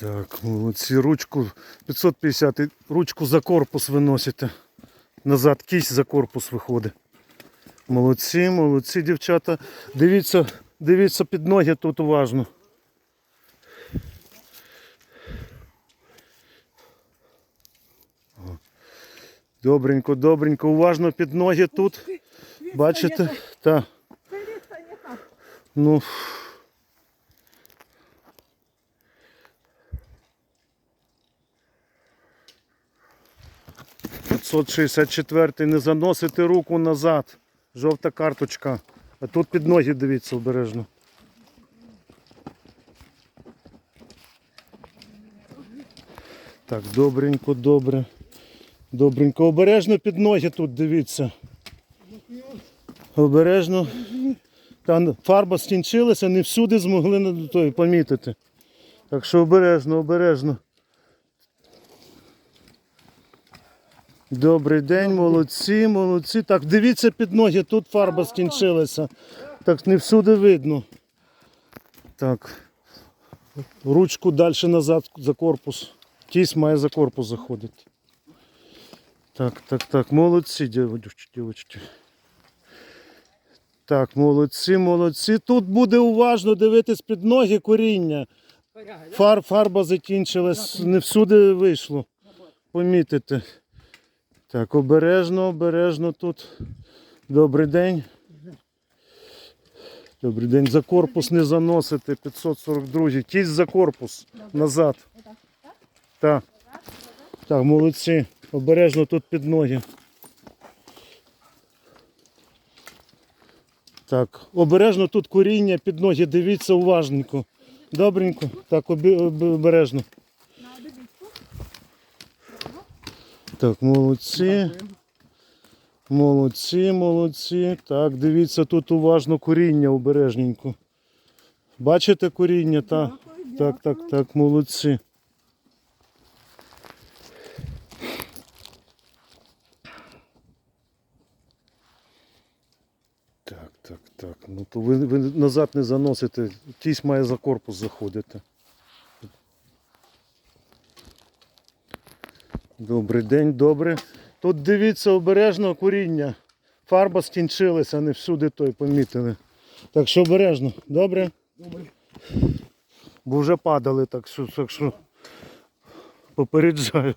Так, молодці, ручку 550 ручку за корпус виносите. Назад кість за корпус виходить. Молодці, молодці, дівчата. Дивіться, дивіться під ноги тут уважно. Добренько, добренько, уважно під ноги тут. Бачите? Так. Ну. П'ятсот шістдесят четвертий. Не заносити руку назад. Жовта карточка. А тут під ноги дивіться обережно. Так, добренько, добре. Добренько. Обережно під ноги тут дивіться. Обережно. Та фарба скінчилася, не всюди змогли помітити. Так що обережно, обережно. Добрий день, молодці, молодці. Так, дивіться під ноги, тут фарба скінчилася. Так, не всюди видно. Так. Ручку далі назад за корпус. Кість має за корпус заходити. Так, так, так, молодці, дівчатки. Так, молодці, молодці. Тут буде уважно дивитись під ноги коріння. Фар, фарба закінчилась, не всюди вийшло. Помітите. Так, обережно, обережно тут. Добрий день. Добрий день. За корпус не заносити. 542. Кість за корпус. Назад. Так. Так, молодці. Обережно тут під ноги. Так, обережно тут коріння під ноги. Дивіться уважненько. Добренько. Так, обережно. Так, молодці. Молодці, молодці. Так, дивіться, тут уважно коріння обережненько. Бачите коріння? Так, так, так, так, молодці. Так, так, так. Ну то ви, ви назад не заносите. Кість має за корпус заходити. Добрий день, добре. Тут дивіться обережно коріння. Фарба скінчилася, не всюди той помітили. Так що обережно, добре? Добре. Бо вже падали, так що, так що попереджаю.